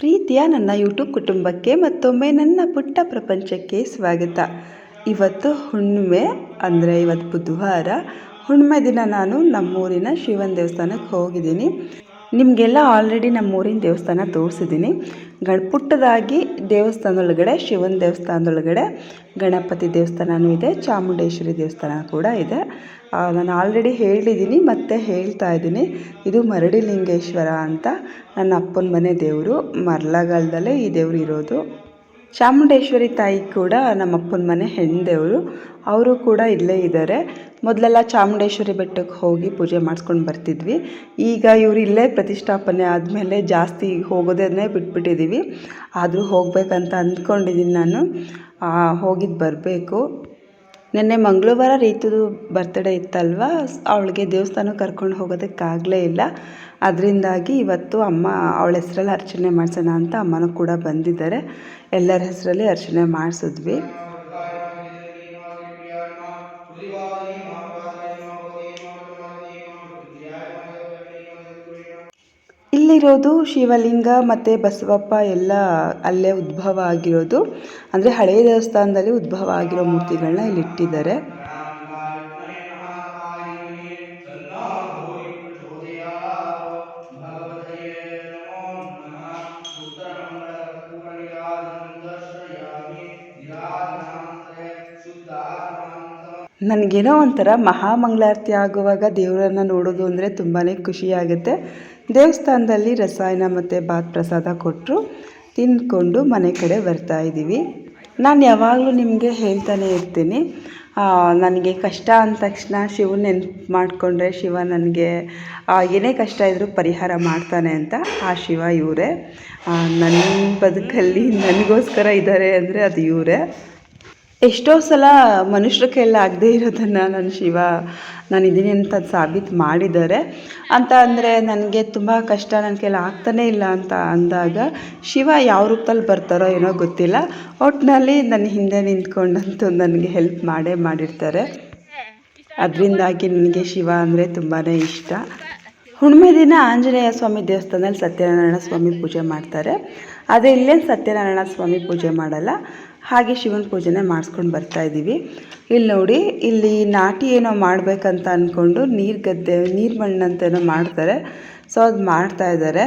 ಪ್ರೀತಿಯ ನನ್ನ ಯೂಟ್ಯೂಬ್ ಕುಟುಂಬಕ್ಕೆ ಮತ್ತೊಮ್ಮೆ ನನ್ನ ಪುಟ್ಟ ಪ್ರಪಂಚಕ್ಕೆ ಸ್ವಾಗತ. ಇವತ್ತು ಹುಣ್ಣಿಮೆ, ಅಂದರೆ ಇವತ್ತು ಬುಧವಾರ. ಹುಣ್ಣಿಮೆ ದಿನ ನಾನು ನಮ್ಮೂರಿನ ಶಿವನ ದೇವಸ್ಥಾನಕ್ಕೆ ಹೋಗಿದ್ದೀನಿ. ನಿಮಗೆಲ್ಲ ಆಲ್ರೆಡಿ ನಮ್ಮೂರಿನ ದೇವಸ್ಥಾನ ತೋರಿಸಿದ್ದೀನಿ. ಗಣ, ಪುಟ್ಟದಾಗಿ ದೇವಸ್ಥಾನದೊಳಗಡೆ, ಶಿವನ ದೇವಸ್ಥಾನದೊಳಗಡೆ ಗಣಪತಿ ದೇವಸ್ಥಾನವೂ ಇದೆ, ಚಾಮುಂಡೇಶ್ವರಿ ದೇವಸ್ಥಾನ ಕೂಡ ಇದೆ. ನಾನು ಆಲ್ರೆಡಿ ಹೇಳಿದ್ದೀನಿ ಮತ್ತು ಹೇಳ್ತಾ ಇದ್ದೀನಿ. ಇದು ಮರಡಿ ಲಿಂಗೇಶ್ವರ ಅಂತ ನನ್ನ ಅಪ್ಪನ ಮನೆ ದೇವರು. ಮರ್ಲಗಾಲದಲ್ಲೇ ಈ ದೇವರು ಇರೋದು. ಚಾಮುಂಡೇಶ್ವರಿ ತಾಯಿ ಕೂಡ ನಮ್ಮ ಅಪ್ಪನ ಮನೆ ಹೆಣ್ಣದೇವರು. ಅವರು ಕೂಡ ಇಲ್ಲೇ ಇದ್ದಾರೆ. ಮೊದಲೆಲ್ಲ ಚಾಮುಂಡೇಶ್ವರಿ ಬೆಟ್ಟಕ್ಕೆ ಹೋಗಿ ಪೂಜೆ ಮಾಡಿಸ್ಕೊಂಡು ಬರ್ತಿದ್ವಿ. ಈಗ ಇವರು ಇಲ್ಲೇ ಪ್ರತಿಷ್ಠಾಪನೆ ಆದಮೇಲೆ ಜಾಸ್ತಿ ಹೋಗೋದನ್ನೇ ಬಿಟ್ಬಿಟ್ಟಿದ್ದೀವಿ ಆದರೂ ಹೋಗಬೇಕಂತ ಅಂದ್ಕೊಂಡಿದ್ದೀನಿ ನಾನು. ಹೋಗಿದ್ದು ಬರಬೇಕು. ನಿನ್ನೆ ಮಂಗಳವಾರ ರೀತುದು ಬರ್ತ್ಡೇ ಇತ್ತಲ್ವ? ಅವಳಿಗೆ ದೇವಸ್ಥಾನಕ್ಕೆ ಕರ್ಕೊಂಡು ಹೋಗೋದಕ್ಕಾಗಲೇ ಇಲ್ಲ. ಅದರಿಂದಾಗಿ ಇವತ್ತು ಅಮ್ಮ ಅವಳ ಹೆಸ್ರಲ್ಲಿ ಅರ್ಚನೆ ಮಾಡಿಸೋಣ ಅಂತ ಅಮ್ಮನೂ ಕೂಡ ಬಂದಿದ್ದಾರೆ. ಎಲ್ಲರ ಹೆಸರಲ್ಲಿ ಅರ್ಚನೆ ಮಾಡಿಸಿದ್ವಿ. ಇಲ್ಲಿರೋದು ಶಿವಲಿಂಗ ಮತ್ತು ಬಸವಪ್ಪ ಎಲ್ಲ ಅಲ್ಲೇ ಉದ್ಭವ ಆಗಿರೋದು. ಅಂದರೆ ಹಳೆಯ ದೇವಸ್ಥಾನದಲ್ಲಿ ಉದ್ಭವ ಆಗಿರೋ ಮೂರ್ತಿಗಳನ್ನ ಇಲ್ಲಿ ಇಟ್ಟಿದ್ದಾರೆ ನನಗೇನೋ ಒಂಥರ ಮಹಾಮಂಗಳಾರತಿ ಆಗುವಾಗ ದೇವರನ್ನು ನೋಡೋದು ಅಂದರೆ ತುಂಬಾ ಖುಷಿಯಾಗುತ್ತೆ. ದೇವಸ್ಥಾನದಲ್ಲಿ ರಸಾಯನ ಮತ್ತು ಬಾತ್ ಪ್ರಸಾದ ಕೊಟ್ಟರು ತಿಂದ್ಕೊಂಡು ಮನೆ ಕಡೆ ಬರ್ತಾ ಇದ್ದೀವಿ. ನಾನು ಯಾವಾಗಲೂ ನಿಮಗೆ ಹೇಳ್ತಾನೆ ಇರ್ತೀನಿ. ನನಗೆ ಕಷ್ಟ ಅಂದ ತಕ್ಷಣ ಶಿವ ನೆನ್ಪು ಮಾಡಿಕೊಂಡ್ರೆ ಶಿವ ನನಗೆ ಏನೇ ಕಷ್ಟ ಇದ್ದರೂ ಪರಿಹಾರ ಮಾಡ್ತಾನೆ ಅಂತ ಆ ಶಿವ ಇವರೇ. ನನ್ನ ಬದುಕಲ್ಲಿ ನನಗೋಸ್ಕರ ಇದ್ದಾರೆ ಅಂದರೆ ಅದು ಇವರೇ. ಎಷ್ಟೋ ಸಲ ಮನುಷ್ಯರ ಕೈಯಲ್ಲಿ ಆಗದೇ ಇರೋದನ್ನು ನಾನು ಶಿವ ನಾನು ಇದ್ದೀನಿ ಅಂತ ಸಾಬೀತು ಮಾಡಿದ್ದಾರೆ. ಅಂತ ಅಂದರೆ ನನಗೆ ತುಂಬ ಕಷ್ಟ, ನನ್ನ ಕೈಯಲ್ಲಿ ಆಗ್ತಾನೇ ಇಲ್ಲ ಅಂತ ಅಂದಾಗ ಶಿವ ಯಾವ ರೂಪದಲ್ಲಿ ಬರ್ತಾರೋ ಏನೋ ಗೊತ್ತಿಲ್ಲ. ಒಟ್ಟಿನಲ್ಲಿ ನನ್ನ ಹಿಂದೆ ನಿಂತ್ಕೊಂಡಂತೂ ನನಗೆ ಹೆಲ್ಪ್ ಮಾಡೇ ಮಾಡಿರ್ತಾರೆ. ಅದರಿಂದಾಗಿ ನನಗೆ ಶಿವ ಅಂದರೆ ತುಂಬಾ ಇಷ್ಟ. ಹುಣ್ಮೆ ದಿನ ಆಂಜನೇಯ ಸ್ವಾಮಿ ದೇವಸ್ಥಾನದಲ್ಲಿ ಸತ್ಯನಾರಾಯಣ ಸ್ವಾಮಿ ಪೂಜೆ ಮಾಡ್ತಾರೆ. ಆದರೆ ಇಲ್ಲೇನು ಸತ್ಯನಾರಾಯಣ ಸ್ವಾಮಿ ಪೂಜೆ ಮಾಡಲ್ಲ. ಹಾಗೆ ಶಿವನ ಪೂಜೆನೇ ಮಾಡಿಸ್ಕೊಂಡು ಬರ್ತಾ ಇದ್ದೀವಿ ಇಲ್ಲಿ ನೋಡಿ, ಇಲ್ಲಿ ನಾಟಿ ಏನೋ ಮಾಡಬೇಕಂತ ಅಂದ್ಕೊಂಡು ನೀರು ಗದ್ದೆ, ನೀರು ಮಣ್ಣಂತೇನೋ ಮಾಡ್ತಾರೆ. ಸೊ ಅದು ಮಾಡ್ತಾ ಇದ್ದಾರೆ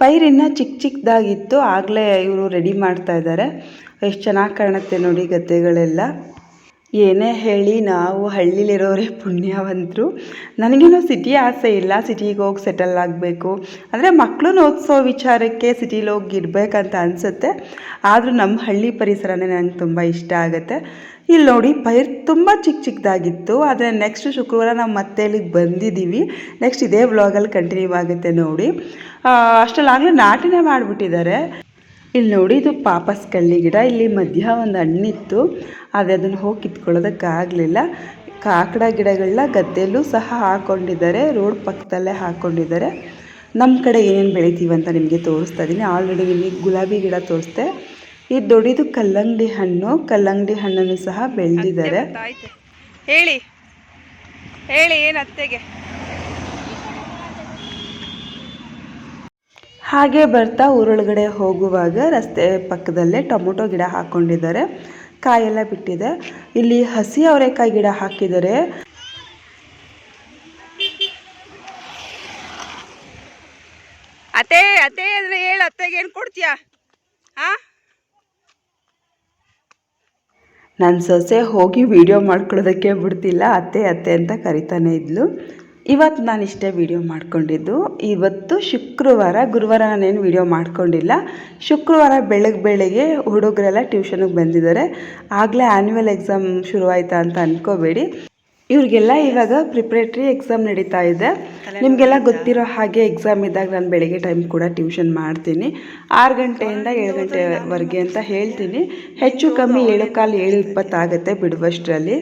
ಪೈರಿನ ಚಿಕ್ಕ ಚಿಕ್ಕದಾಗಿತ್ತು ಆಗಲೇ ಇವರು ರೆಡಿ ಮಾಡ್ತಾ ಇದ್ದಾರೆ ಎಷ್ಟು ಚೆನ್ನಾಗಿ ಕಾಣುತ್ತೆ ನೋಡಿ ಗದ್ದೆಗಳೆಲ್ಲ. ಏನೇ ಹೇಳಿ ನಾವು ಹಳ್ಳಿಲಿರೋರೇ ಪುಣ್ಯವಂತರು. ನನಗೇನು ಸಿಟಿ ಆಸೆ ಇಲ್ಲ, ಸಿಟಿಗೆ ಹೋಗಿ ಸೆಟಲ್ ಆಗಬೇಕು. ಅಂದರೆ ಮಕ್ಕಳನ್ನ ಓದಿಸೋ ವಿಚಾರಕ್ಕೆ ಸಿಟಿಲಿ ಹೋಗಿ ಇರಬೇಕಂತ ಅನಿಸುತ್ತೆ. ಆದರೂ ನಮ್ಮ ಹಳ್ಳಿ ಪರಿಸರನೇ ನನಗೆ ತುಂಬ ಇಷ್ಟ ಆಗುತ್ತೆ. ಇಲ್ಲಿ ನೋಡಿ, ಪೈರ್ ತುಂಬ ಚಿಕ್ಕ ಚಿಕ್ಕದಾಗಿತ್ತು ಆದರೆ ನೆಕ್ಸ್ಟ್ ಶುಕ್ರವಾರ ನಾವು ಮತ್ತೆ ಇಲ್ಲಿಗೆ ಬಂದಿದ್ದೀವಿ ನೆಕ್ಸ್ಟ್ ಇದೇ ವ್ಲಾಗಲ್ಲಿ ಕಂಟಿನ್ಯೂ ಆಗುತ್ತೆ ನೋಡಿ. ಅಷ್ಟರಲ್ಲಾಗಲೇ ನಾಟಿನೇ ಮಾಡಿಬಿಟ್ಟಿದ್ದಾರೆ. ಇಲ್ಲಿ ನೋಡಿ ಇದು ಪಾಪಸ್ ಕಳ್ಳಿ ಗಿಡ. ಇಲ್ಲಿ ಮಧ್ಯ ಒಂದು ಹಣ್ಣಿತ್ತು. ಆದರೆ ಅದನ್ನು ಹೋಗಿ ಕಿತ್ಕೊಳ್ಳೋದಕ್ಕಾಗಲಿಲ್ಲ ಕಾಕಡ ಗಿಡಗಳನ್ನ ಗದ್ದೆಯಲ್ಲೂ ಸಹ ಹಾಕ್ಕೊಂಡಿದ್ದಾರೆ ರೋಡ್ ಪಕ್ಕದಲ್ಲೇ ಹಾಕ್ಕೊಂಡಿದ್ದಾರೆ ನಮ್ಮ ಕಡೆ ಏನೇನು ಬೆಳಿತೀವಿ ಅಂತ ನಿಮಗೆ ತೋರಿಸ್ತಾ ಇದ್ದೀನಿ ಆಲ್ರೆಡಿ ನಿಮಗೆ ಗುಲಾಬಿ ಗಿಡ ತೋರಿಸ್ದೆ ಇದು ದೊಡ್ಡದು ಕಲ್ಲಂಗಡಿ ಹಣ್ಣು. ಕಲ್ಲಂಗಡಿ ಹಣ್ಣನ್ನು ಸಹ ಬೆಳೆದಿದ್ದಾರೆ. ಹೇಳಿ. ಹೇಳಿ, ಏನು ಅತ್ತೆಗೆ? ಹಾಗೆ ಬರ್ತಾ ಊರೊಳಗಡೆ ಹೋಗುವಾಗ ರಸ್ತೆ ಪಕ್ಕದಲ್ಲೇ ಟೊಮೊಟೊ ಗಿಡ ಹಾಕೊಂಡಿದ್ದಾರೆ. ಕಾಯೆಲ್ಲ ಬಿಟ್ಟಿದೆ. ಇಲ್ಲಿ ಹಸಿ ಅವರೆಕಾಯಿ ಗಿಡ ಹಾಕಿದ್ದಾರೆ. ಅತ್ತೆ ಅತ್ತೆ ಅಂದ್ರೆ ಹೇಳು ಅತ್ತೆಗೆ ಏನು ಕೊಡ್ತೀಯಾ? ಹಾ? ನನ್ನ ಸೊಸೆ ಹೋಗಿ ವಿಡಿಯೋ ಮಾಡ್ಕೊಳ್ಳೋದಕ್ಕೆ ಬಿಡ್ತಿಲ್ಲ. ಅತ್ತೆ ಅತ್ತೆ ಅಂತ ಕರಿತಾನೆ ಇದ್ಲು. ಇವತ್ತು ನಾನು ಇಷ್ಟೇ ವಿಡಿಯೋ ಮಾಡ್ಕೊಂಡಿದ್ದು. ಇವತ್ತು ಶುಕ್ರವಾರ ಗುರುವಾರ ನಾನೇನು ವಿಡಿಯೋ ಮಾಡ್ಕೊಂಡಿಲ್ಲ. ಶುಕ್ರವಾರ ಬೆಳಗ್ಗೆ ಬೆಳಗ್ಗೆ ಹುಡುಗರೆಲ್ಲ ಟ್ಯೂಷನಿಗೆ ಬಂದಿದ್ದಾರೆ. ಆಗಲೇ ಆ್ಯನ್ಯುವಲ್ ಎಕ್ಸಾಮ್ ಶುರುವಾಯ್ತಾ ಅಂತ ಅಂದ್ಕೋಬೇಡಿ ಇವ್ರಿಗೆಲ್ಲ ಇವಾಗ ಪ್ರಿಪ್ರೇಟ್ರಿ ಎಕ್ಸಾಮ್ ನಡೀತಾ ಇದೆ. ನಿಮಗೆಲ್ಲ ಗೊತ್ತಿರೋ ಹಾಗೆ ಎಕ್ಸಾಮ್ ಇದ್ದಾಗ ನಾನು ಬೆಳಗ್ಗೆ ಟೈಮ್ ಕೂಡ ಟ್ಯೂಷನ್ ಮಾಡ್ತೀನಿ. ಆರು ಗಂಟೆಯಿಂದ ಏಳು ಗಂಟೆವರೆಗೆ ಅಂತ ಹೇಳ್ತೀನಿ. ಹೆಚ್ಚು ಕಮ್ಮಿ ಏಳು ಕಾಲು ಏಳು ಇಪ್ಪತ್ತಾಗುತ್ತೆ ಬಿಡುವಷ್ಟರಲ್ಲಿ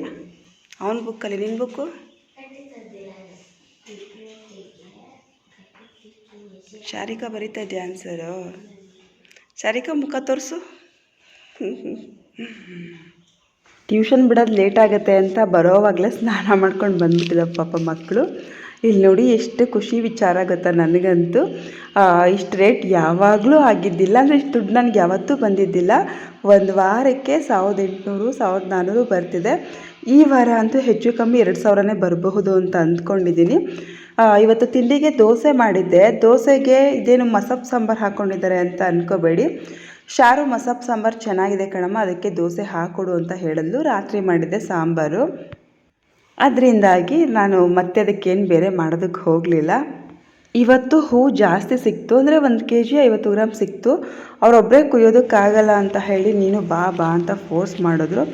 ಅವ್ನ ಬುಕ್ಕಲ್ಲಿ ನಿನ್ನ ಬುಕ್ಕು ಶಾರಿಕಾ ಬರಿತಾ ಇದೆಯಾ ಆನ್ಸರು ಶಾರಿಕಾ ಮುಖ ತೋರಿಸು. ಟ್ಯೂಷನ್ ಬಿಡೋದು ಲೇಟ್ ಆಗುತ್ತೆ ಅಂತ ಬರೋವಾಗಲೇ ಸ್ನಾನ ಮಾಡ್ಕೊಂಡು ಬಂದ್ಬಿಟ್ಟಿದ್ದ ಪಾಪ ಮಕ್ಕಳು. ಇಲ್ಲಿ ನೋಡಿ ಎಷ್ಟು ಖುಷಿ ವಿಚಾರ ಗೊತ್ತಾ ನನಗಂತೂ. ಇಷ್ಟು ರೇಟ್ ಯಾವಾಗಲೂ ಆಗಿದ್ದಿಲ್ಲ, ಅಂದರೆ ಇಷ್ಟು ದುಡ್ಡು ನನಗೆ ಯಾವತ್ತೂ ಬಂದಿದ್ದಿಲ್ಲ. ಒಂದು ವಾರಕ್ಕೆ ಸಾವಿರದ ಎಂಟುನೂರು, ಸಾವಿರದ ನಾನ್ನೂರು ಬರ್ತಿದೆ. ಈ ವಾರ ಅಂತೂ ಹೆಚ್ಚು ಕಮ್ಮಿ ಎರಡು ಸಾವಿರನೇ ಬರಬಹುದು ಅಂತ ಅಂದ್ಕೊಂಡಿದ್ದೀನಿ. ಇವತ್ತು ತಿಂಡಿಗೆ ದೋಸೆ ಮಾಡಿದ್ದೆ. ದೋಸೆಗೆ ಇದೇನು ಮಸಪ್ ಸಾಂಬಾರು ಹಾಕ್ಕೊಂಡಿದ್ದಾರೆ ಅಂತ ಅನ್ಕೋಬೇಡಿ. ಶಾರು ಮಸಪ್ ಸಾಂಬಾರು ಚೆನ್ನಾಗಿದೆ ಕಣಮ್ಮ, ಅದಕ್ಕೆ ದೋಸೆ ಹಾಕ್ಕೊಡು ಅಂತ ಹೇಳಲು ರಾತ್ರಿ ಮಾಡಿದ್ದೆ ಸಾಂಬಾರು. ಅದರಿಂದಾಗಿ ನಾನು ಮತ್ತೆ ಅದಕ್ಕೇನು ಬೇರೆ ಮಾಡೋದಕ್ಕೆ ಹೋಗಲಿಲ್ಲ. ಇವತ್ತು ಹೂ ಜಾಸ್ತಿ ಸಿಕ್ತು, ಅಂದರೆ ಒಂದು ಕೆ ಜಿ ಐವತ್ತು ಗ್ರಾಮ್ ಸಿಕ್ತು. ಅವರೊಬ್ಬರೇ ಕುಯ್ಯೋದಕ್ಕಾಗಲ್ಲ ಅಂತ ಹೇಳಿ ನೀನು ಬಾ ಬಾ ಅಂತ ಫೋರ್ಸ್ ಮಾಡಿದ್ರು.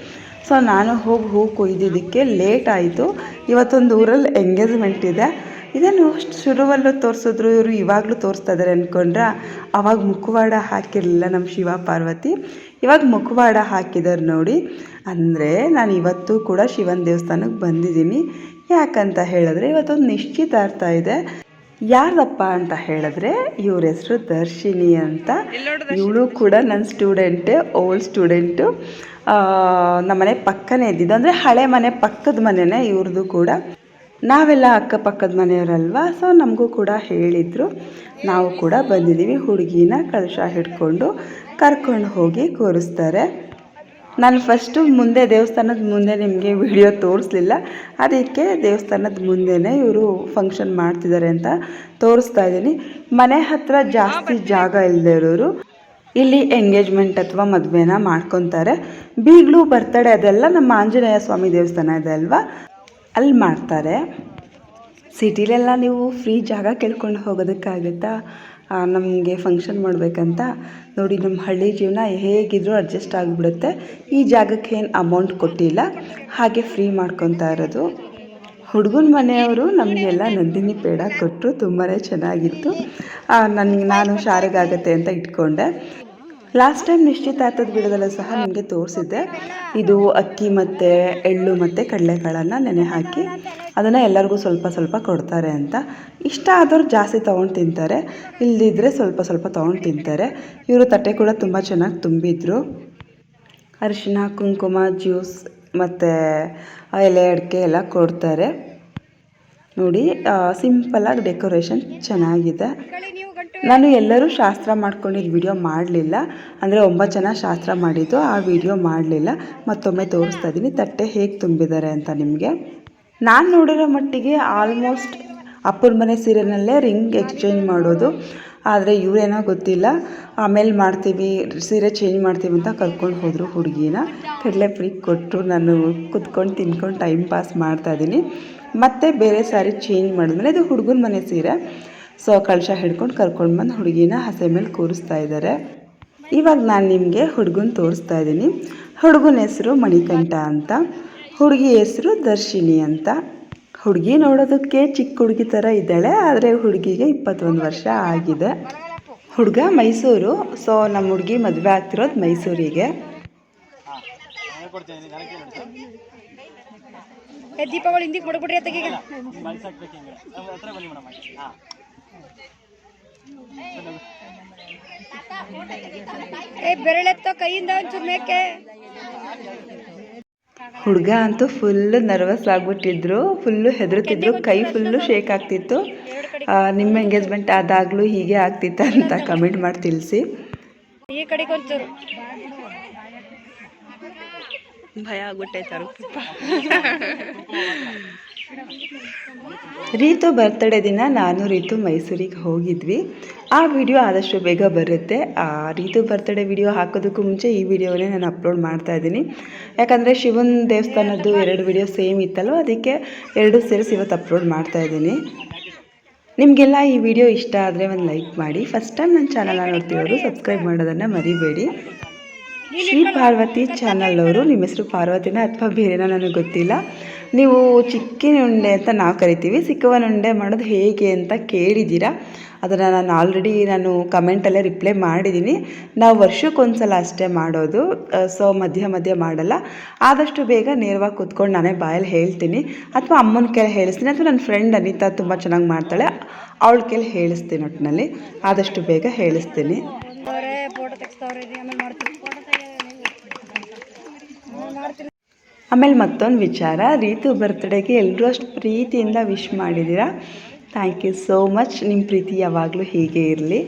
ಸೊ, ನಾನು ಹೋಗಿ ಹೂ ಕುಯ್ದಿದ್ದಕ್ಕೆ ಲೇಟ್ ಆಯಿತು. ಇವತ್ತೊಂದು ಊರಲ್ಲಿ ಎಂಗೇಜ್ಮೆಂಟ್ ಇದೆ. ಇದನ್ನು ಶುರುವಲ್ಲೂ ತೋರಿಸಿದ್ರು ಇವರು ಇವಾಗಲೂ ತೋರಿಸ್ತಾ ಇದ್ದಾರೆ ಅಂದ್ಕೊಂಡ್ರೆ ಅವಾಗ ಮುಖವಾಡ ಹಾಕಿರಲಿಲ್ಲ ನಮ್ಮ ಶಿವ ಪಾರ್ವತಿ. ಇವಾಗ ಮುಖವಾಡ ಹಾಕಿದ್ದಾರೆ ನೋಡಿ ಅಂದರೆ ನಾನು ಇವತ್ತು ಕೂಡ ಶಿವನ ದೇವಸ್ಥಾನಕ್ಕೆ ಬಂದಿದ್ದೀನಿ. ಯಾಕಂತ ಹೇಳಿದ್ರೆ ಇವತ್ತೊಂದು ನಿಶ್ಚಿತಾರ್ಥ ಇದೆ. ಯಾರದಪ್ಪ ಅಂತ ಹೇಳಿದ್ರೆ ಇವ್ರ ಹೆಸರು ದರ್ಶಿನಿ ಅಂತ. ಇವಳು ಕೂಡ ನನ್ನ ಸ್ಟೂಡೆಂಟ್ ಓಲ್ಡ್ ಸ್ಟೂಡೆಂಟು. ನಮ್ಮನೆ ಪಕ್ಕನೇ ಇದ್ದಿದ್ದು ಅಂದರೆ ಹಳೆ ಮನೆ ಪಕ್ಕದ ಮನೆನೇ ಇವ್ರದ್ದು ಕೂಡ. ನಾವೆಲ್ಲ ಅಕ್ಕಪಕ್ಕದ ಮನೆಯವರಲ್ವಾ? ಸೊ ನಮಗೂ ಕೂಡ ಹೇಳಿದರು. ನಾವು ಕೂಡ ಬಂದಿದ್ದೀವಿ. ಹುಡುಗಿನ ಕಳಶ ಹಿಡ್ಕೊಂಡು ಕರ್ಕೊಂಡು ಹೋಗಿ ಕೂರಿಸ್ತಾರೆ. ನಾನು ಫಸ್ಟು ಮುಂದೆ ದೇವಸ್ಥಾನದ ಮುಂದೆ ನಿಮಗೆ ವಿಡಿಯೋ ತೋರಿಸ್ಲಿಲ್ಲ. ಅದಕ್ಕೆ ದೇವಸ್ಥಾನದ ಮುಂದೆನೇ ಇವರು ಫಂಕ್ಷನ್ ಮಾಡ್ತಿದ್ದಾರೆ ಅಂತ ತೋರಿಸ್ತಾ ಇದ್ದೀನಿ. ಮನೆ ಹತ್ರ ಜಾಸ್ತಿ ಜಾಗ ಇಲ್ಲದೆ ಇರೋರು ಇಲ್ಲಿ ಎಂಗೇಜ್ಮೆಂಟ್ ಅಥವಾ ಮದುವೆನ ಮಾಡ್ಕೊತಾರೆ. ಬೀಗ್ಲೂ, ಬರ್ತಡೆ ಅದೆಲ್ಲ ನಮ್ಮ ಆಂಜನೇಯ ಸ್ವಾಮಿ ದೇವಸ್ಥಾನ ಇದೆ ಅಲ್ವಾ? ಅಲ್ಲಿ ಮಾಡ್ತಾರೆ. ಸಿಟಿಲೆಲ್ಲ ನೀವು ಫ್ರೀ ಜಾಗ ಕೇಳ್ಕೊಂಡು ಹೋಗೋದಕ್ಕಾಗುತ್ತಾ? ನಮಗೆ ಫಂಕ್ಷನ್ ಮಾಡಬೇಕಂತ? ನೋಡಿ ನಮ್ಮ ಹಳ್ಳಿ ಜೀವನ ಹೇಗಿದ್ರೂ ಅಡ್ಜಸ್ಟ್ ಆಗಿಬಿಡುತ್ತೆ. ಈ ಜಾಗಕ್ಕೆ ಏನು ಅಮೌಂಟ್ ಕೊಟ್ಟಿಲ್ಲ. ಹಾಗೆ ಫ್ರೀ ಮಾಡ್ಕೊತಾ ಇರೋದು. ಹುಡುಗನ ಮನೆಯವರು ನಮಗೆಲ್ಲ ನಂದಿನಿ ಪೇಡ ಕೊಟ್ಟರು ತುಂಬಾ ಚೆನ್ನಾಗಿತ್ತು. ನನಗೆ ನಾನು ಶಾರೆಗಾಗತ್ತೆ ಅಂತ ಇಟ್ಕೊಂಡೆ. ಲಾಸ್ಟ್ ಟೈಮ್ ನಿಶ್ಚಿತಾರ್ಥದ ವಿಡಿಯೋದಲ್ಲೂ ಸಹ ನಿಮಗೆ ತೋರಿಸಿದ್ದೆ. ಇದು ಅಕ್ಕಿ ಮತ್ತು ಎಳ್ಳು ಮತ್ತು ಕಡಲೆಕಾಳನ್ನು ನೆನೆ ಹಾಕಿ ಅದನ್ನು ಎಲ್ಲರಿಗೂ ಸ್ವಲ್ಪ ಸ್ವಲ್ಪ ಕೊಡ್ತಾರೆ ಅಂತ. ಇಷ್ಟ ಆದವ್ರು ಜಾಸ್ತಿ ತೊಗೊಂಡು ತಿಂತಾರೆ ಇಲ್ಲದಿದ್ದರೆ ಸ್ವಲ್ಪ ಸ್ವಲ್ಪ ತೊಗೊಂಡು ತಿಂತಾರೆ. ಇವರು ತಟ್ಟೆ ಕೂಡ ತುಂಬ ಚೆನ್ನಾಗಿ ತುಂಬಿದ್ರು. ಅರಿಶಿನ ಕುಂಕುಮ, ಜ್ಯೂಸ್ ಮತ್ತು ಎಲೆ ಅಡಿಕೆ ಎಲ್ಲ ಕೊಡ್ತಾರೆ. ನೋಡಿ ಸಿಂಪಲಾಗಿ ಡೆಕೋರೇಷನ್ ಚೆನ್ನಾಗಿದೆ. ನಾನು ಎಲ್ಲರೂ ಶಾಸ್ತ್ರ ಮಾಡ್ಕೊಂಡಿದ್ದು ವಿಡಿಯೋ ಮಾಡಲಿಲ್ಲ. ಅಂದರೆ ಒಂಬತ್ತು ಜನ ಶಾಸ್ತ್ರ ಮಾಡಿದ್ದು, ಆ ವಿಡಿಯೋ ಮಾಡಲಿಲ್ಲ. ಮತ್ತೊಮ್ಮೆ ತೋರಿಸ್ತಾ ಇದ್ದೀನಿ ತಟ್ಟೆ ಹೇಗೆ ತುಂಬಿದ್ದಾರೆ ಅಂತ ನಿಮಗೆ. ನಾನು ನೋಡಿರೋ ಮಟ್ಟಿಗೆ ಆಲ್ಮೋಸ್ಟ್ ಅಪ್ಪನ ಮನೆ ಸೀರೆನಲ್ಲೇ ರಿಂಗ್ ಎಕ್ಸ್ಚೇಂಜ್ ಮಾಡೋದು. ಆದರೆ ಇವರೇನೋ ಗೊತ್ತಿಲ್ಲ. ಆಮೇಲೆ ಮಾಡ್ತೀವಿ, ಸೀರೆ ಚೇಂಜ್ ಮಾಡ್ತೀವಿ ಅಂತ ಕರ್ಕೊಂಡು ಹೋದರು ಹುಡುಗಿನ. ಕಡಲೆ ಫ್ರೀ ಕೊಟ್ಟರು ನಾನು ಕುತ್ಕೊಂಡು ತಿನ್ಕೊಂಡು ಟೈಮ್ ಪಾಸ್ ಮಾಡ್ತಾಯಿದ್ದೀನಿ ಮತ್ತೆ ಬೇರೆ ಸಾರಿ ಚೇಂಜ್ ಮಾಡಿದ್ಮೇಲೆ ಇದು ಹುಡುಗನ ಮನೆ ಸೀರೆ. ಸೊ ಕಳಶ ಹಿಡ್ಕೊಂಡು ಕರ್ಕೊಂಡು ಬಂದು ಹುಡುಗಿನ ಹಸೆ ಮೇಲೆ ಕೂರಿಸ್ತಾ ಇದ್ದಾರೆ ಇವಾಗ ನಾನು ನಿಮಗೆ ಹುಡುಗನ ತೋರಿಸ್ತಾ ಇದ್ದೀನಿ. ಹುಡುಗನ ಹೆಸರು ಮಣಿಕಂಠ ಅಂತ, ಹುಡುಗಿ ಹೆಸರು ದರ್ಶಿನಿ ಅಂತ. ಹುಡುಗಿ ನೋಡೋದಕ್ಕೆ ಚಿಕ್ಕ ಹುಡುಗಿ ಥರ ಇದ್ದಾಳೆ, ಆದರೆ ಹುಡುಗಿಗೆ ಇಪ್ಪತ್ತೊಂದು ವರ್ಷ ಆಗಿದೆ. ಹುಡುಗ ಮೈಸೂರು ಸೊ ನಮ್ಮ ಹುಡುಗಿ ಮದುವೆ ಆಗ್ತಿರೋದು ಮೈಸೂರಿಗೆ. ಏ ದೀಪಗಳು ಹಿಂದಿಗೆ ಬಿಡ್ಬಿಡ್ರಿ ಅತ್ತಗೀಗ ಏ ಬೆರಳೆತ್ತೋ ಕೈಯಿಂದ ಒಂಚೂರು ಮೇಕೆ. ಹುಡುಗ ಅಂತೂ ಫುಲ್ಲು ನರ್ವಸ್ ಆಗ್ಬಿಟ್ಟಿದ್ರು. ಫುಲ್ಲು ಹೆದರ್ತಿದ್ರು. ಕೈ ಫುಲ್ಲು ಶೇಕ್ ಆಗ್ತಿತ್ತು. ನಿಮ್ಮ ಎಂಗೇಜ್ಮೆಂಟ್ ಆದಾಗಲೂ ಹೀಗೆ ಆಗ್ತಿತ್ತ ಅಂತ ಕಮೆಂಟ್ ಮಾಡಿ ತಿಳಿಸಿ. ಈ ಕಡೆಗೆ ಒಂಚೂರು ಭಯ ಆಗ್ಬಿಟ್ಟೈತೆ ರೀತು ಬರ್ತ್ಡೇ ದಿನ ನಾನು ರೀತು ಮೈಸೂರಿಗೆ ಹೋಗಿದ್ವಿ. ಆ ವಿಡಿಯೋ ಆದಷ್ಟು ಬೇಗ ಬರುತ್ತೆ. ಆ ರೀತು ಬರ್ತ್ಡೇ ವಿಡಿಯೋ ಹಾಕೋದಕ್ಕೂ ಮುಂಚೆ ಈ ವಿಡಿಯೋನೇ ನಾನು ಅಪ್ಲೋಡ್ ಮಾಡ್ತಾ ಇದ್ದೀನಿ. ಯಾಕಂದರೆ ಶಿವನ ದೇವಸ್ಥಾನದ್ದು ಎರಡು ವಿಡಿಯೋ ಸೇಮ್ ಇತ್ತಲ್ವ, ಅದಕ್ಕೆ ಎರಡು ಸೇರಿಸಿ ಇವತ್ತು ಅಪ್ಲೋಡ್ ಮಾಡ್ತಾ ಇದ್ದೀನಿ. ನಿಮಗೆಲ್ಲ ಈ ವಿಡಿಯೋ ಇಷ್ಟ ಆದರೆ ಒಂದು ಲೈಕ್ ಮಾಡಿ. ಫಸ್ಟ್ ಟೈಮ್ ನನ್ನ ಚಾನಲ್ನ ನೋಡ್ತಿರೋದು ಸಬ್ಸ್ಕ್ರೈಬ್ ಮಾಡೋದನ್ನು ಮರಿಬೇಡಿ. ಶ್ರೀ ಪಾರ್ವತಿ ಚಾನಲ್ ಅವರು ನಿಮ್ಮ ಹೆಸರು ಪಾರ್ವತಿನ ಅಥವಾ ಬೇರೆನ ನನಗೆ ಗೊತ್ತಿಲ್ಲ. ನೀವು ಚಿಕ್ಕಿನ ಉಂಡೆ ಅಂತ ನಾವು ಕರಿತೀವಿ. ಸಿಕ್ಕವನ ಉಂಡೆ ಮಾಡೋದು ಹೇಗೆ ಅಂತ ಕೇಳಿದ್ದೀರಾ? ಅದನ್ನು ನಾನು ಆಲ್ರೆಡಿ ನಾನು ಕಮೆಂಟಲ್ಲೇ ರಿಪ್ಲೈ ಮಾಡಿದ್ದೀನಿ. ನಾವು ವರ್ಷಕ್ಕೊಂದ್ಸಲ ಅಷ್ಟೇ ಮಾಡೋದು. ಸೊ ಮಧ್ಯ ಮಧ್ಯ ಮಾಡಲ್ಲ. ಆದಷ್ಟು ಬೇಗ ನೇರವಾಗಿ ಕೂತ್ಕೊಂಡು ನಾನೇ ಬಾಯಲ್ಲಿ ಹೇಳ್ತೀನಿ. ಅಥವಾ ಅಮ್ಮನ ಕೈಲಿ ಹೇಳಿಸ್ತೀನಿ. ಅಥವಾ ನನ್ನ ಫ್ರೆಂಡ್ ಅನಿತಾ ತುಂಬ ಚೆನ್ನಾಗಿ ಮಾಡ್ತಾಳೆ. ಅವಳ ಕೈಲಿ ಹೇಳಿಸ್ತೀನಿ ಒಟ್ಟಿನಲ್ಲಿ ಆದಷ್ಟು ಬೇಗ ಹೇಳಿಸ್ತೀನಿ ಅವರೇ ಫೋಟೋ ತೆಗಿಸ್ತವ್ರೆ ಆಮೇಲೆ ಮಾಡ್ತೀನಿ. ಆಮೇಲೆ ಮತ್ತೊಂದು ವಿಚಾರ. ರೀತು ಬರ್ತ್ಡೇಗೆ ಎಲ್ಲರೂ ಅಷ್ಟು ಪ್ರೀತಿಯಿಂದ ವಿಶ್ ಮಾಡಿದ್ದೀರಾ ಥ್ಯಾಂಕ್ ಯು ಸೋ ಮಚ್ ನಿಮ್ಮ ಪ್ರೀತಿ ಯಾವಾಗಲೂ ಹೀಗೆ ಇರಲಿ.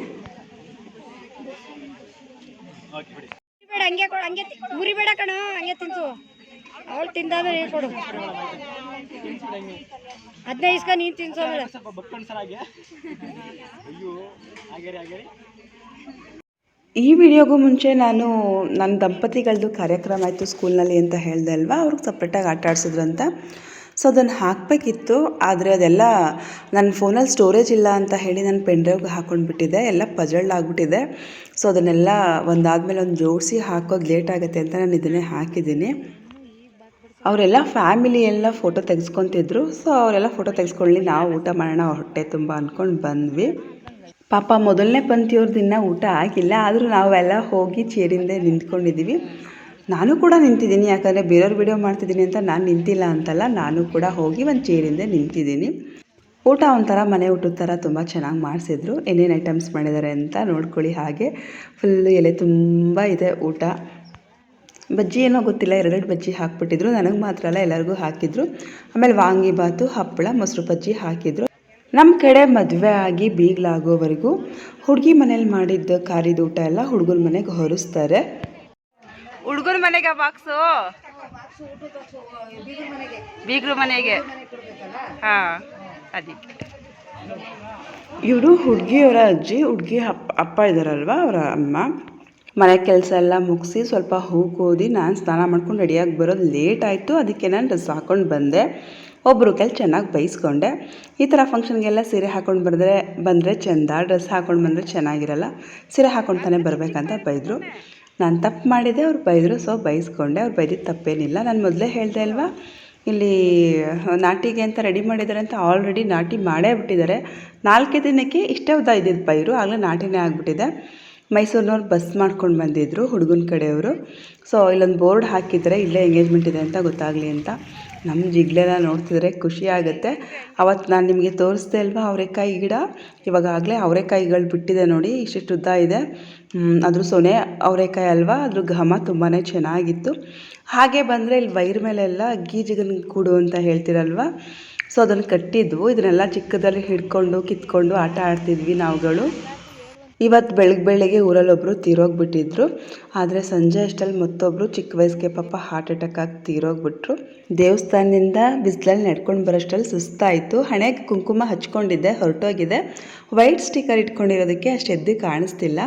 ಬೇಡ ಹಂಗೆ ಕೊಡು ಹಂಗೆ ಮುರಿಬೇಡ ಕಣೋ ಹಂಗೆ ತಿನ್ಸು ಅವಳು ತಿಂದಾದ್ಮೇಲೆ ನೀನು ಕೊಡು. ಹದಿನೈದು ಇಸ್ಕ ನೀನು ತಿನ್ಸೋ ಈ ವಿಡಿಯೋಗೂ ಮುಂಚೆ ನಾನು ನನ್ನ ದಂಪತಿಗಳದ್ದು ಕಾರ್ಯಕ್ರಮ ಆಯಿತು ಸ್ಕೂಲ್ನಲ್ಲಿ ಅಂತ ಹೇಳಿದೆ ಅಲ್ವಾ? ಅವ್ರಿಗೆ ಸಪ್ರೇಟಾಗಿ ಆಟ ಅಂತ ಸೊ ಅದನ್ನು ಹಾಕಬೇಕಿತ್ತು. ಆದರೆ ಅದೆಲ್ಲ ನನ್ನ ಫೋನಲ್ಲಿ ಸ್ಟೋರೇಜ್ ಇಲ್ಲ ಅಂತ ಹೇಳಿ ನಾನು ಪೆನ್ಡ್ರೈವ್ಗೆ ಹಾಕ್ಕೊಂಡ್ಬಿಟ್ಟಿದೆ ಎಲ್ಲ ಪಜಳ್ ಆಗಿಬಿಟ್ಟಿದೆ. ಸೊ ಅದನ್ನೆಲ್ಲ ಒಂದಾದಮೇಲೆ ಒಂದು ಜೋಡಿಸಿ ಹಾಕೋದು ಲೇಟ್ ಆಗುತ್ತೆ ಅಂತ ನಾನು ಇದನ್ನೇ ಹಾಕಿದ್ದೀನಿ. ಅವರೆಲ್ಲ ಫ್ಯಾಮಿಲಿ ಎಲ್ಲ ಫೋಟೋ ತೆಗೆಸ್ಕೊತಿದ್ರು. ಸೊ ಅವರೆಲ್ಲ ಫೋಟೋ ತೆಗೆಸ್ಕೊಳ್ಳಿ, ನಾವು ಊಟ ಮಾಡೋಣ ಹೊಟ್ಟೆ ತುಂಬ ಅಂದ್ಕೊಂಡು ಬಂದ್ವಿ. ಪಾಪ ಮೊದಲನೇ ಪಂಕ್ತಿಯವ್ರದ್ದು ಇನ್ನೂ ಊಟ ಆಗಿಲ್ಲ, ಆದರೂ ನಾವೆಲ್ಲ ಹೋಗಿ ಚೇರಿಂದ ನಿಂತ್ಕೊಂಡಿದ್ದೀವಿ. ನಾನು ಕೂಡ ನಿಂತಿದ್ದೀನಿ, ಯಾಕಂದರೆ ಬೇರೆಯವ್ರು ವಿಡಿಯೋ ಮಾಡ್ತಿದ್ದೀನಿ ಅಂತ ನಾನು ನಿಂತಿಲ್ಲ ಅಂತಲ್ಲ, ನಾನು ಕೂಡ ಹೋಗಿ ಒಂದು ಚೇರಿಂದ ನಿಂತಿದ್ದೀನಿ. ಊಟ ಒಂಥರ ಮನೆ ಊಟದ ಥರ ತುಂಬ ಚೆನ್ನಾಗಿ ಮಾಡಿಸಿದ್ರು, ಏನೇನು ಐಟಮ್ಸ್ ಮಾಡಿದ್ದಾರೆ ಅಂತ ನೋಡ್ಕೊಳ್ಳಿ ಹಾಗೆ. ಫುಲ್ಲು ಎಲೆ ತುಂಬ ಇದೆ ಊಟ. ಬಜ್ಜಿ ಏನೋ ಗೊತ್ತಿಲ್ಲ, ಎರಡೆರಡು ಬಜ್ಜಿ ಹಾಕ್ಬಿಟ್ಟಿದ್ರು, ನನಗೆ ಮಾತ್ರ ಅಲ್ಲ, ಎಲ್ಲರಿಗೂ ಹಾಕಿದ್ರು. ಆಮೇಲೆ ವಾಂಗಿಬಾತು ಹಪ್ಪಳ, ಮೊಸರು ಬಜ್ಜಿ ಹಾಕಿದ್ರು. ನಮ್ಮ ಕಡೆ ಮದುವೆ ಆಗಿ ಬೀಗ್ಲಾಗೋವರೆಗೂ ಹುಡುಗಿ ಮನೇಲಿ ಮಾಡಿದ್ದ ಖಾರಿದ ಊಟ ಎಲ್ಲ ಹುಡುಗರ ಮನೆಗೆ ಹೊರಿಸ್ತಾರೆ. ಹುಡುಗನ ಮನೆಗೆ ಬಾಕ್ಸು? ಬೀಗ್ರ ಮನೆಗೆ. ಹಾಂ ಅದಕ್ಕೆ ಇವರು ಹುಡುಗಿಯವರ ಅಜ್ಜಿ ಹುಡುಗಿ ಅಪ್ಪ ಅಪ್ಪ ಇದ್ದಾರಲ್ವ ಅವರ ಅಮ್ಮ? ಮನೆ ಕೆಲಸ ಎಲ್ಲ ಮುಗಿಸಿ ಸ್ವಲ್ಪ ಹೂ ಕೋದಿ ನಾನು ಸ್ನಾನ ಮಾಡ್ಕೊಂಡು ರೆಡಿಯಾಗಿ ಬರೋದು ಲೇಟ್ ಆಯಿತು ಅದಕ್ಕೆ ನಾನು ಡ್ರೆಸ್ ಹಾಕ್ಕೊಂಡು ಬಂದೆ. ಒಬ್ಬರು ಕೈಲಿ ಚೆನ್ನಾಗಿ ಬೈಸ್ಕೊಂಡೆ. ಈ ಥರ ಫಂಕ್ಷನ್ಗೆಲ್ಲ ಸೀರೆ ಹಾಕ್ಕೊಂಡು ಬರೆದ್ರೆ ಬಂದರೆ ಚೆಂದ, ಡ್ರೆಸ್ ಹಾಕ್ಕೊಂಡು ಬಂದರೆ ಚೆನ್ನಾಗಿರಲ್ಲ, ಸೀರೆ ಹಾಕ್ಕೊಂಡು ತಾನೇ ಬರಬೇಕಂತ ಬೈದರು. ನಾನು ತಪ್ಪು ಮಾಡಿದೆ, ಅವ್ರು ಬೈದರು ಸೊ ಬೈಸ್ಕೊಂಡೆ. ಅವ್ರು ಬೈದಿದ್ದು ತಪ್ಪೇನಿಲ್ಲ. ನಾನು ಮೊದಲೇ ಹೇಳಿದೆ ಅಲ್ವಾ, ಇಲ್ಲಿ ನಾಟಿಗೆ ಅಂತ ರೆಡಿ ಮಾಡಿದ್ದಾರೆ ಅಂತ ಆಲ್ರೆಡಿ ನಾಟಿ ಮಾಡೇ ಬಿಟ್ಟಿದ್ದಾರೆ ನಾಲ್ಕೇ ದಿನಕ್ಕೆ ಇಷ್ಟೇ ಉದ್ದ ಇದ್ದಿದ್ದು ಪೈರು ಆಗಲೇ ನಾಟಿನೇ ಆಗಿಬಿಟ್ಟಿದೆ. ಮೈಸೂರಿನವ್ರು ಬಸ್ ಮಾಡ್ಕೊಂಡು ಬಂದಿದ್ದರು ಹುಡುಗನ ಕಡೆಯವರು. ಸೊ ಇಲ್ಲೊಂದು ಬೋರ್ಡ್ ಹಾಕಿದ್ದಾರೆ ಇಲ್ಲೇ ಎಂಗೇಜ್ಮೆಂಟ್ ಇದೆ ಅಂತ ಗೊತ್ತಾಗಲಿ ಅಂತ. ನಮ್ಮ ಜಿಗ್ಲೆಲ್ಲ ನೋಡ್ತಿದ್ರೆ ಖುಷಿ ಆಗುತ್ತೆ. ಅವತ್ತು ನಾನು ನಿಮಗೆ ತೋರಿಸ್ದೆ ಅಲ್ವಾ ಅವರೆಕಾಯಿ ಗಿಡ? ಇವಾಗಾಗಲೇ ಅವರೆಕಾಯಿಗಳು ಬಿಟ್ಟಿದೆ ನೋಡಿ, ಇಷ್ಟಿಷ್ಟು ಉದ್ದ ಇದೆ. ಅದ್ರ ಸೊನೆ ಅವರೆಕಾಯಿ ಅಲ್ವಾ? ಅದ್ರ ಘಮ ತುಂಬಾ ಚೆನ್ನಾಗಿತ್ತು. ಹಾಗೆ ಬಂದರೆ ಇಲ್ಲಿ ವೈರ್ ಮೇಲೆಲ್ಲ ಗೀಜಿಗನ್ ಕೂಡು ಅಂತ ಹೇಳ್ತಿರಲ್ವ? ಸೊ ಅದನ್ನು ಕಟ್ಟಿದ್ವು. ಇದನ್ನೆಲ್ಲ ಚಿಕ್ಕದಲ್ಲಿ ಹಿಡ್ಕೊಂಡು, ಕಿತ್ಕೊಂಡು ಆಟ ಆಡ್ತಿದ್ವಿ ನಾವುಗಳು. ಇವತ್ತು ಬೆಳಗ್ಗೆ ಬೆಳಗ್ಗೆ ಊರಲ್ಲೊಬ್ಬರು ತೀರೋಗ್ಬಿಟ್ಟಿದ್ರು, ಆದರೆ ಸಂಜೆ ಅಷ್ಟಲ್ಲಿ ಮತ್ತೊಬ್ಬರು ಚಿಕ್ಕ ವಯಸ್ಸಿಗೆ ಪಾಪ ಹಾರ್ಟ್ ಅಟ್ಯಾಕ್ ಆಗಿ ತೀರೋಗ್ಬಿಟ್ರು. ದೇವಸ್ಥಾನದಿಂದ ಬಿಸಿಲಲ್ಲಿ ನಡ್ಕೊಂಡು ಬರೋಷ್ಟರಲ್ಲಿ ಸುಸ್ತಾಯಿತು. ಹಣೆಗೆ ಕುಂಕುಮ ಹಚ್ಕೊಂಡಿದ್ದೆ, ಹೊರಟೋಗಿದೆ. ವೈಟ್ ಸ್ಟಿಕ್ಕರ್ ಇಟ್ಕೊಂಡಿರೋದಕ್ಕೆ ಅಷ್ಟು ಎದ್ದು ಕಾಣಿಸ್ತಿಲ್ಲ.